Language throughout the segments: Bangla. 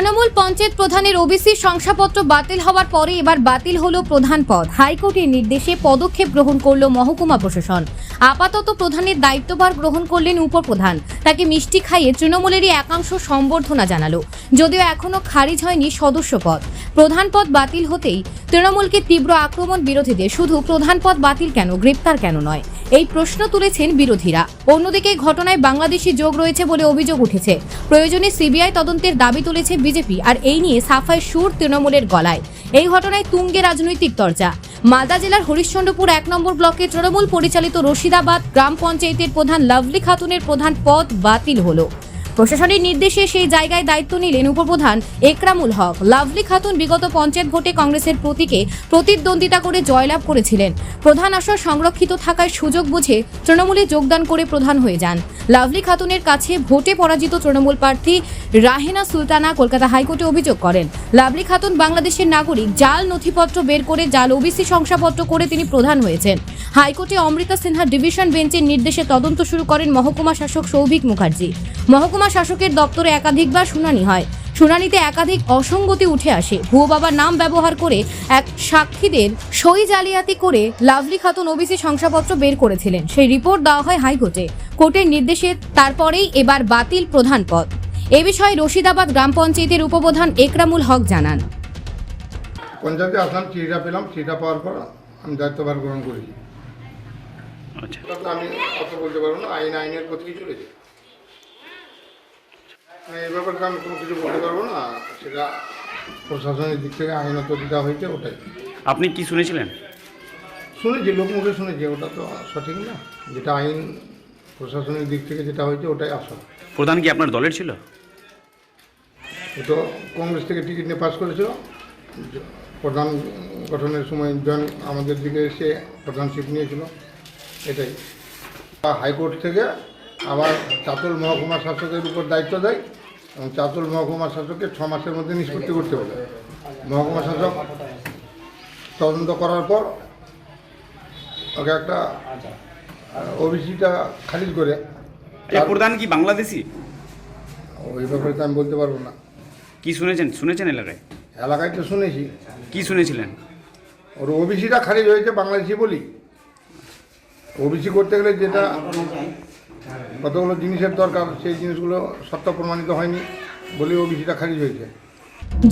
তৃণমূল পঞ্চায়েত প্রধানের ওবিসি শংসাপত্র বাতিল হওয়ার পরে এবার বাতিল হলো প্রধান পদ। হাইকোর্টের নির্দেশে পদক্ষেপ গ্রহণ করল মহকুমা প্রশাসন। আপাতত প্রধানের দায়িত্বভার গ্রহণ করলেন উপপ্রধান। তাকে মিষ্টি খাইয়ে তৃণমূলেরই একাংশ সম্বর্ধনা জানালো। যদিও এখনও খারিজ হয়নি সদস্য পদ। প্রধান পদ বাতিল হতেই তৃণমূলকে তীব্র আক্রমণ বিরোধীদের। শুধু প্রধান পদ বাতিল কেন, গ্রেপ্তার কেন নয়? এই প্রশ্ন তুলেছেন বিরোধীরা। অন্যদিকে ঘটনায় বাংলাদেশি যোগ রয়েছে বলে অভিযোগ উঠেছে। প্রয়োজনে সিবিআই তদন্তের দাবি তুলেছে বিজেপি, আর এই নিয়ে সাফাই সুর তৃণমূলের গলায়। এই ঘটনায় তুঙ্গে রাজনৈতিক দরজা মালদা জেলার হরিশ্চন্দ্রপুর এক নম্বর ব্লকে তৃণমূল পরিচালিত রশিদাবাদ গ্রাম পঞ্চায়েতের প্রধান লাভলি খাতুনের প্রধান পদ বাতিল হলো। প্রশাসনের নির্দেশে সেই জায়গায় দায়িত্ব নিলেন উপপ্রধান একরামুল হক। লাভলি খাতুন বিগত পঞ্চায়েত ভোটে কংগ্রেসের প্রতীকে প্রতিদ্বন্দ্বিতা করে জয়লাভ করেছিলেন। প্রধান আসর সংরক্ষিত থাকায় সুযোগ বুঝে তৃণমূলে যোগদান করে প্রধান হয়ে যান। লাভলি খাতুনের কাছে ভোটে পরাজিত তৃণমূল প্রার্থী রাহেনা সুলতানা কলকাতা হাইকোর্টে অভিযোগ করেন। লাভলি খাতুন বাংলাদেশের নাগরিক, জাল নথিপত্র বের করে জাল ওবিসি শংসাপত্র করে তিনি প্রধান হয়েছেন। হাইকোর্টে অমৃতা সিনহা ডিভিশন বেঞ্চের নির্দেশে তদন্ত শুরু করেন মহকুমা শাসক সৌভিক মুখার্জি। মহকুমা শাসকের দপ্তরে একাধিকবার শুনানি হয়। শুনানিতে একাধিক অসঙ্গতি উঠে আসে। ভুয়ো বাবার নাম ব্যবহার করে এক সাক্ষীদের সই জালিয়াতি করে লাভলি খাতুন ওবিসি শংসাপত্র বের করেছিলেন। সেই রিপোর্ট দেওয়া হয় হাইকোর্টে। কোর্টের নির্দেশে তারপরেই এবার বাতিল প্রধান পদ। এ বিষয়ে রশিদাবাদ গ্রাম পঞ্চায়েতের উপপ্রধান একরামুল হক জানান। পঞ্চায়েতে আসলাম চিঠিটা পেলাম চিঠিটা পাওয়ার পর আমি দায়িত্বভার গ্রহণ করেছি। আচ্ছা। আমি অত বলতে পারব না আইন আইনের পথেই চলেছে? এই ব্যাপারে আমি কোনো কিছু বলতে পারব না। সেটা প্রশাসনের দিক থেকে আইনত হয়েছে ওটাই। আপনি কি শুনেছিলেন? শুনেছি লোকমুখে শুনেছি ওটা তো সঠিক না। যেটা আইন প্রশাসনের দিক থেকে যেটা হয়েছে ওটাই আসল। প্রধান কি আপনার দলের ছিল? ও তো কংগ্রেস থেকে টিকিট নিয়ে পাস করেছিল। প্রধান গঠনের সময় জন আমাদের দিকে এসে প্রধান প্রধানশিপ নিয়েছিল। এটাই। হাইকোর্ট থেকে আবার চাতল মহকুমা শাসকের উপর দায়িত্ব দেয়। এবং চাতল মহকুমা শাসককে ছ মাসের মধ্যে নিষ্পত্তি করতে বলে মহকুমা শাসক তদন্ত করার পর ওকে একটা ওবিসিটা খারিজ করে প্রধান কি বাংলাদেশি? ওই ব্যাপারে তো আমি বলতে পারব না। কি শুনেছেন? শুনেছেন এলাকায়? এলাকায় তো শুনেছি। কি শুনেছিলেন? ওর ওবিসিটা খারিজ হয়েছে বাংলাদেশি বলি। ওবিসি করতে গেলে যেটা কতগুলো জিনিসের দরকার সেই জিনিসগুলো সত্য প্রমাণিত হয়নি বলে ওবিসিটা খারিজ হয়েছে।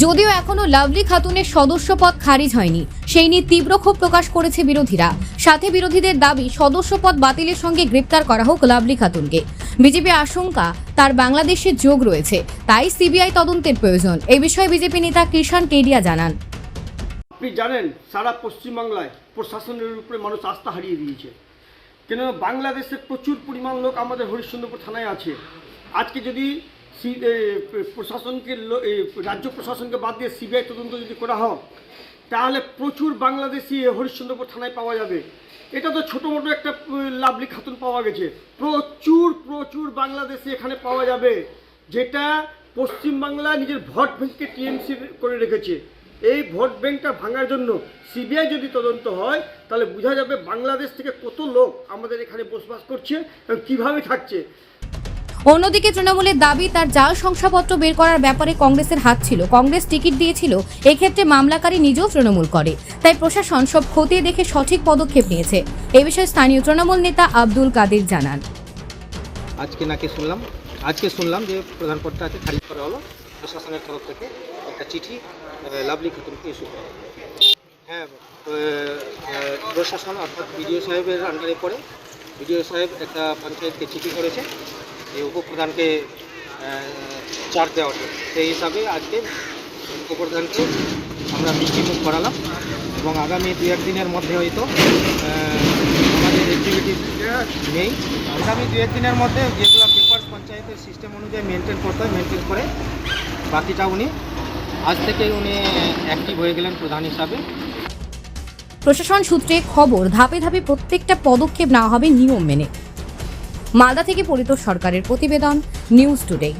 যদিও এখনও লাভলি খাতুনের সদস্য পদ খারিজ হয়নি সেই নিয়ে তীব্র ক্ষোভ প্রকাশ করেছে বিরোধীরা। সাথে বিরোধীদের দাবি সদস্য পদ বাতিলের সঙ্গে গ্রেপ্তার করা হোক লাভলি খাতুনকে। বিজেপি আশঙ্কা তার বাংলাদেশে যোগ রয়েছে তাই সিবিআই তদন্তের প্রয়োজন। এ বিষয়ে বিজেপি নেতা কৃষাণ কেডিয়া জানান। আপনি জানেন সারা পশ্চিমবাংলায় প্রশাসনের উপরে মানুষ আস্থা হারিয়ে দিয়েছে। কেন বাংলাদেশের প্রচুর পরিমাণ লোক আমাদের হরিশ্চন্দ্রপুর থানায় আছে। আজকে যদি সি- প্রশাসনকে রাজ্য প্রশাসনকে বাদ দিয়ে সিবিআই তদন্ত যদি করা হয়, তাহলে প্রচুর বাংলাদেশি হরিশ্চন্দ্রপুর থানায় পাওয়া যাবে। এটা তো ছোটো মোটো একটা লাভলি খাতুন পাওয়া গেছে। প্রচুর প্রচুর বাংলাদেশি এখানে পাওয়া যাবে, যেটা পশ্চিমবাংলা নিজের ভোট ব্যাংককে টিএমসি করে রেখেছে। এই ভোট ব্যাংকটা ভাঙার জন্য সিবিআই যদি তদন্ত হয় তাহলে বোঝা যাবে বাংলাদেশ থেকে কত লোক আমাদের এখানে বসবাস করছে এবং কীভাবে থাকছে। অন্যদিকে তৃণমূলের দাবি তার জাল শংসাপত্র বের করার ব্যাপারে কংগ্রেসের হাত ছিল। কংগ্রেস টিকিট দিয়েছিল এক্ষেত্রে মামলাকারী নিজেও তৃণমূল করে। তাই প্রশাসন সব খতিয়ে দেখে সঠিক পদক্ষেপ নিয়েছে। এ বিষয়ে স্থানীয় তৃণমূল নেতা আব্দুল কাদের জানান। আজকে নাকি শুনলাম আজকে শুনলাম যে প্রধান পদটাকে খারিজ করা হলো। প্রশাসনের তরফ থেকে একটা চিঠি লাভলি খাতুনকে ইস্যু হ্যাঁ প্রশাসন অর্থাৎ বিডিও সাহেবের আন্ডারে পড়ে। বিডিও সাহেব একটা পঞ্চায়েতকে চিঠি করেছে এই উপপ্রধানকে চার্জ দেওয়ার জন্য। সেই হিসাবে আজকে উপপ্রধানকে আমরা মিষ্টিমুখ করালাম এবং আগামী দু একদিনের মধ্যে হয়তো আমাদের অ্যাক্টিভিটিস নেই। আগামী দু একদিনের মধ্যে যেগুলো পেপার পঞ্চায়েতের সিস্টেম অনুযায়ী মেনটেন করতে হয় মেনটেন করে বাকিটা উনি আজ থেকে উনি অ্যাক্টিভ হয়ে গেলেন প্রধান হিসাবে। প্রশাসন সূত্রে খবর, ধাপে ধাপে প্রত্যেকটা পদক্ষেপ নেওয়া হবে নিয়ম মেনে। মালদা থেকে পরিত সরকারের প্রতিবেদন, নিউজ টুডে।